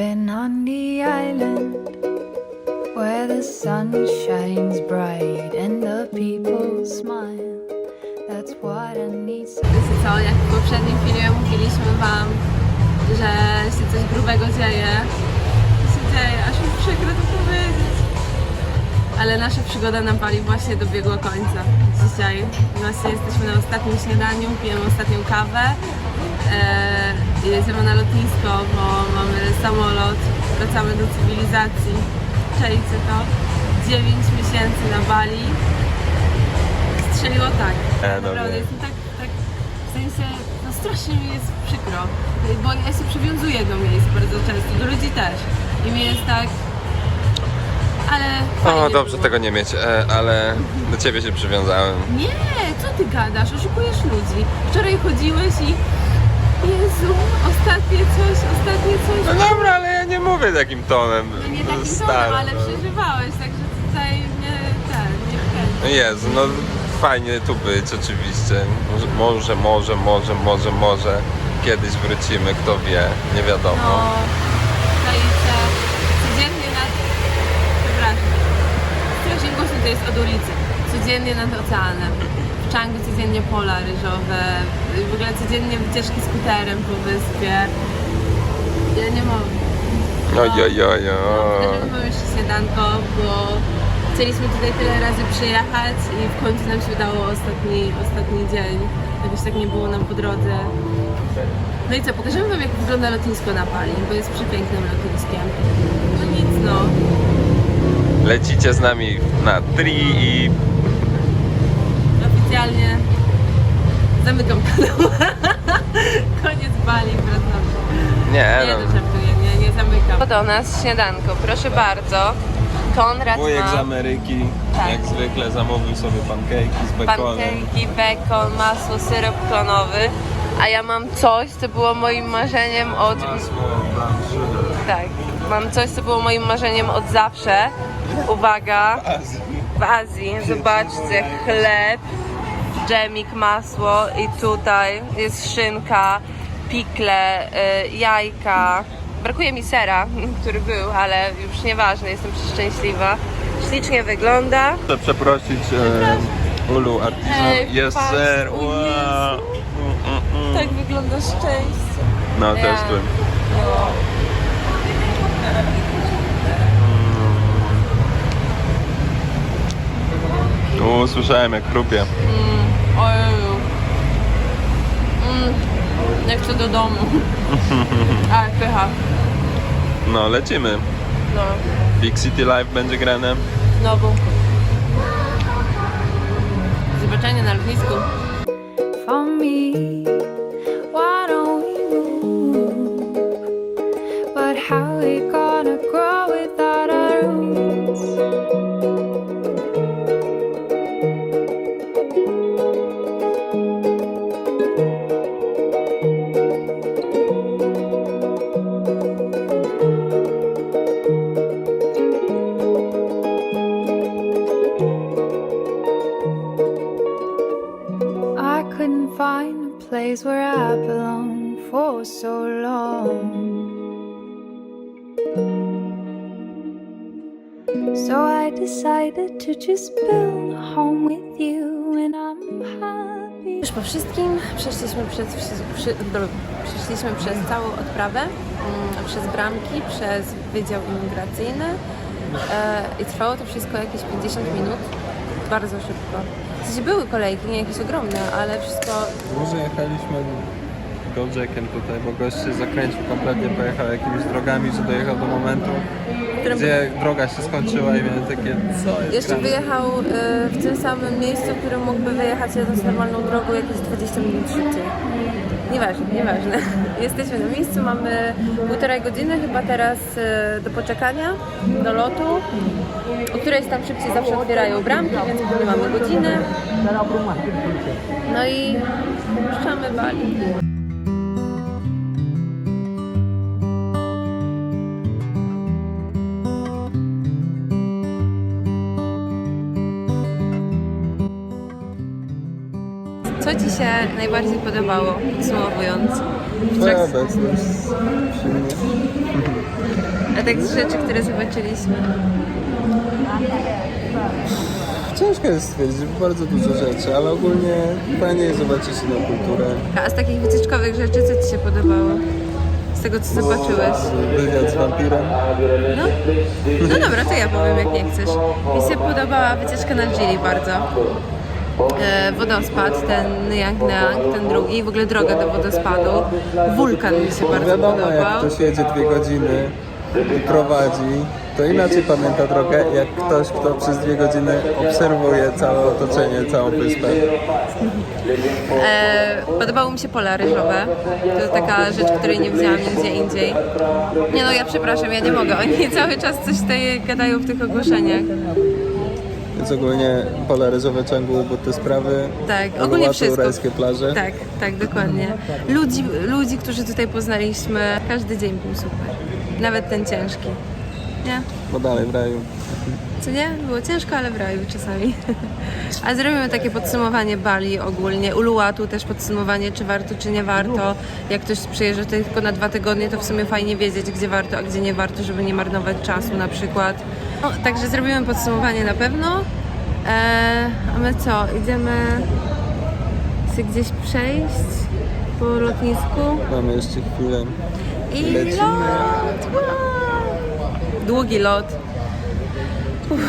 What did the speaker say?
Living on the island where the sun shines bright and the people smile. That's what I need. Wiecie co, jak w poprzednim filmie mówiliśmy wam, że się coś grubego dzieje. To się dzieje, aż mi przykro to powiedzieć. Ale nasza przygoda na Bali właśnie dobiegła końca. Dzisiaj właśnie jesteśmy na ostatnim śniadaniu, pijemy ostatnią kawę. Eee, jedziemy na lotnisko, bo mamy samolot, wracamy do cywilizacji. Czajcie to. 9 miesięcy na Bali. Strzeliło tak. E, no Naprawdę jestem tak, tak, w sensie, no strasznie mi jest przykro, bo ja się przywiązuję do miejsc bardzo często, do ludzi też. I mi jest tak, ale O, dobrze było. tego nie mieć, e, ale do ciebie się przywiązałem. Nie, co ty gadasz? Oszukujesz ludzi. Wczoraj chodziłeś i Jezu, ostatnie coś, ostatnie coś. No dobra, ale ja nie mówię takim tonem. No nie takim starym, tonem, ale no. przeżywałeś, także tutaj nie, ten, nie wkręcę. No Jezu, no fajnie tu być oczywiście. Może, może, może, może, może, kiedyś wrócimy, kto wie, nie wiadomo. No, stoicie codziennie nad... Przepraszam. Strasznie głośno to jest od ulicy. Codziennie nad oceanem. W Changu codziennie pola ryżowe. W ogóle codziennie wycieczki skuterem po wyspie. Ja nie mogę. Oj, oj, oj, No, mamy jeszcze śniadanko, bo chcieliśmy tutaj tyle razy przyjechać i w końcu nam się udało ostatni, ostatni dzień. Jakoś tak nie było nam po drodze. No i co, pokażemy wam jak wygląda lotnisko na Bali, bo jest przepięknym lotniskiem. No nic no. Lecicie z nami na tri i Oficjalnie zamykam kanał. Koniec Bali, wracam. nie Nie, no. no żartuję, nie, nie zamykam. Do nas śniadanko, proszę bardzo. Konrad Wujek z ma Ameryki, Tak. jak zwykle zamówił sobie pankejki z bekonem. pankejki, bekon, masło, syrop klonowy. A ja mam coś, co było moim marzeniem od... Masło. Tak, mam coś, co było moim marzeniem od zawsze. Uwaga, w Azji, zobaczcie, chleb, dżemik, masło i tutaj jest szynka, pikle, y, jajka. Brakuje mi sera, który był, ale już nieważne, jestem przeszczęśliwa. Ślicznie wygląda. Chcę przeprosić e, Ulu Artisan. Ej, Jest patrz, ser, o wow. Jezu. Mm, mm, mm. Tak wygląda szczęście. No, Ja. testuj. U, słyszałem jak chrupie. Ojeju. Mm, nie chcę do domu. Ale pycha. No, lecimy. No, Big City Live będzie grane. znowu. Zobaczenie na lotnisku. For me, Belong for so long. So I decided to just build a home with you, and I'm happy. Już po wszystkim przeszliśmy przez, przeszliśmy przez całą odprawę, mm, przez bramki, przez wydział imigracyjny e, i trwało to wszystko jakieś 50 minut, bardzo szybko. W sensie były kolejki, nie jakieś ogromne, ale wszystko Może jechaliśmy Gojackiem tutaj, bo gość się zakręcił kompletnie, pojechał jakimiś drogami, że dojechał do momentu, Którym- gdzie droga się skończyła i miałem takie, co jest Jeszcze grane? wyjechał e, w tym samym miejscu, w którym mógłby wyjechać jadąc normalną drogą jakieś 20 minut szybciej. Nieważne, nieważne. Jesteśmy na miejscu, mamy półtorej godziny chyba teraz e, do poczekania, do lotu, o której tam szybciej zawsze otwierają bramki, więc pewnie mamy godzinę. No i puszczamy Bali. Co Ci się najbardziej podobało, podsumowując? Twoja trakcie- obecność. A tak z rzeczy, które zobaczyliśmy. Ciężko jest stwierdzić, bo bardzo dużo rzeczy, ale ogólnie fajnie jest zobaczyć inną kulturę. A z takich wycieczkowych rzeczy, co Ci się podobało? Z tego, co zobaczyłeś? Wywiad z wampirem. No, no dobra, to ja powiem, jak nie chcesz. Mi się podobała wycieczka na Gili bardzo. E, wodospad, ten Nyang Nyang, ten drugi, w ogóle droga do wodospadu. Wulkan mi się bardzo Wiadomo, jak podobał. ktoś jedzie dwie godziny i prowadzi, to inaczej pamięta drogę, jak ktoś, kto przez dwie godziny obserwuje całe otoczenie, całą wyspę. E, podobało mi się pola ryżowe. To jest taka rzecz, której nie widziałam nigdzie indziej. Nie no, ja przepraszam, ja nie mogę. Oni cały czas coś tutaj gadają w tych ogłoszeniach. Więc ogólnie pola ryżowe bo te sprawy, Tak, ogólnie wszystko. rajskie plaże. Tak, tak, dokładnie. Ludzi, ludzi, którzy tutaj poznaliśmy, każdy dzień był super. Nawet ten ciężki. Nie? Bo dalej w raju. Co nie? Było ciężko, ale w raju czasami. A zrobimy takie podsumowanie Bali ogólnie. Uluwatu też podsumowanie, czy warto, czy nie warto. Jak ktoś przyjeżdża tutaj tylko na dwa tygodnie, to w sumie fajnie wiedzieć, gdzie warto, a gdzie nie warto, żeby nie marnować czasu na przykład. No, także zrobimy podsumowanie na pewno. Eee, a my co? Idziemy się gdzieś przejść po lotnisku Mamy jeszcze chwilę. i Lecimy. lot! Wow! Długi lot. Uff.